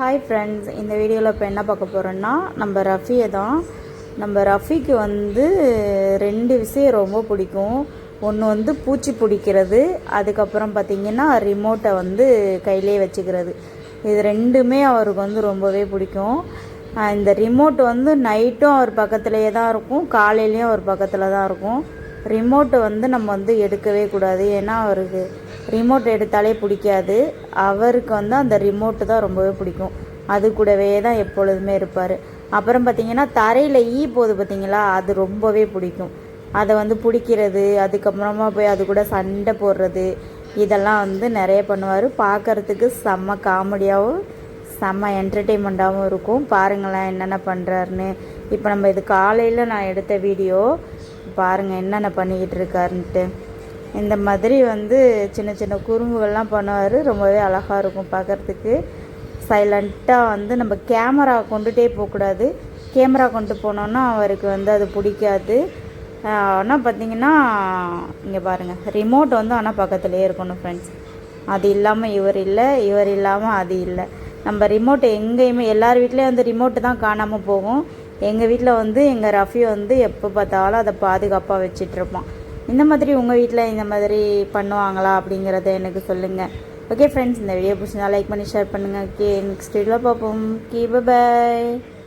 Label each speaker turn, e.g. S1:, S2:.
S1: Hi friends இந்த வீடியோவில் இப்போ என்ன பார்க்க போகிறோன்னா நம்ம ரஃபியை தான். நம்ம ரஃபிக்கு வந்து ரெண்டு விஷயம் ரொம்ப பிடிக்கும். ஒன்று வந்து பூச்சி பிடிக்கிறது அதுக்கப்புறம் பார்த்திங்கன்னா ரிமோட்டை வந்து கையிலே வச்சுக்கிறது. இது ரெண்டுமே அவருக்கு வந்து ரொம்பவே பிடிக்கும். இந்த ரிமோட் வந்து நைட்டும் அவர் பக்கத்துலேயே தான் இருக்கும் காலையிலையும் அவர் பக்கத்தில் தான் இருக்கும். ரிமோட்டை வந்து நம்ம வந்து எடுக்கவே கூடாது. ஏன்னா அவருக்கு ரிமோட் எடுத்தாலே பிடிக்காது. அவருக்கு வந்து அந்த ரிமோட்டு தான் ரொம்பவே பிடிக்கும். அது கூடவே தான் எப்பொழுதுமே இருப்பார். அப்புறம் பார்த்தீங்கன்னா தரையில் ஈ போகுது பார்த்தீங்களா அது ரொம்பவே பிடிக்கும். அதை வந்து பிடிக்கிறது அதுக்கப்புறமா போய் அது கூட சண்டை போடுறது இதெல்லாம் வந்து நிறைய பண்ணுவார். பார்க்குறதுக்கு செம்ம காமெடியாகவும் செம்ம என்டர்டெயின்மெண்ட்டாகவும் இருக்கும். பாருங்களேன் என்னென்ன பண்ணுறாருன்னு இப்போ நம்ம இது காலையில் நான் எடுத்த வீடியோ பாருங்கள் என்னென்ன பண்ணிக்கிட்டு இருக்காருன்ட்டு. இந்த மாதிரி வந்து சின்ன சின்ன குறும்புகள்லாம் பண்ணுவார். ரொம்பவே அழகாக இருக்கும் பார்க்குறதுக்கு சைலண்ட்டாக வந்து நம்ம கேமரா கொண்டுகிட்டே போகக்கூடாது கேமரா கொண்டு போனோன்னா அவருக்கு வந்து அது பிடிக்காது. ஆனால் பார்த்தீங்கன்னா இங்கே பாருங்கள் ரிமோட் வந்து ஆனால் பக்கத்துலேயே இருக்கணும் ஃப்ரெண்ட்ஸ் அது இல்லாமல் இவர் இல்லை இவர் இல்லாமல் அது இல்லை. நம்ம ரிமோட் எங்கேயுமே எல்லார் வீட்லேயும் வந்து ரிமோட்டு தான் காணாமல் போகும். எங்கள் வீட்டில் வந்து எங்கள் ரஃபி வந்து எப்போ பார்த்தாலும் அதை பாதுகாப்பாக வச்சிட்ருப்பான் இந்த மாதிரி உங்கள் வீட்டில் இந்த மாதிரி பண்ணுவாங்களா அப்படிங்கிறத எனக்கு சொல்லுங்கள் ஓகே ஃப்ரெண்ட்ஸ் இந்த வீடியோ பிடிச்சிருந்தா லைக் பண்ணி ஷேர் பண்ணுங்கள் ஓகே நெக்ஸ்ட் வீடியோவில் பார்ப்போம். கே பாய்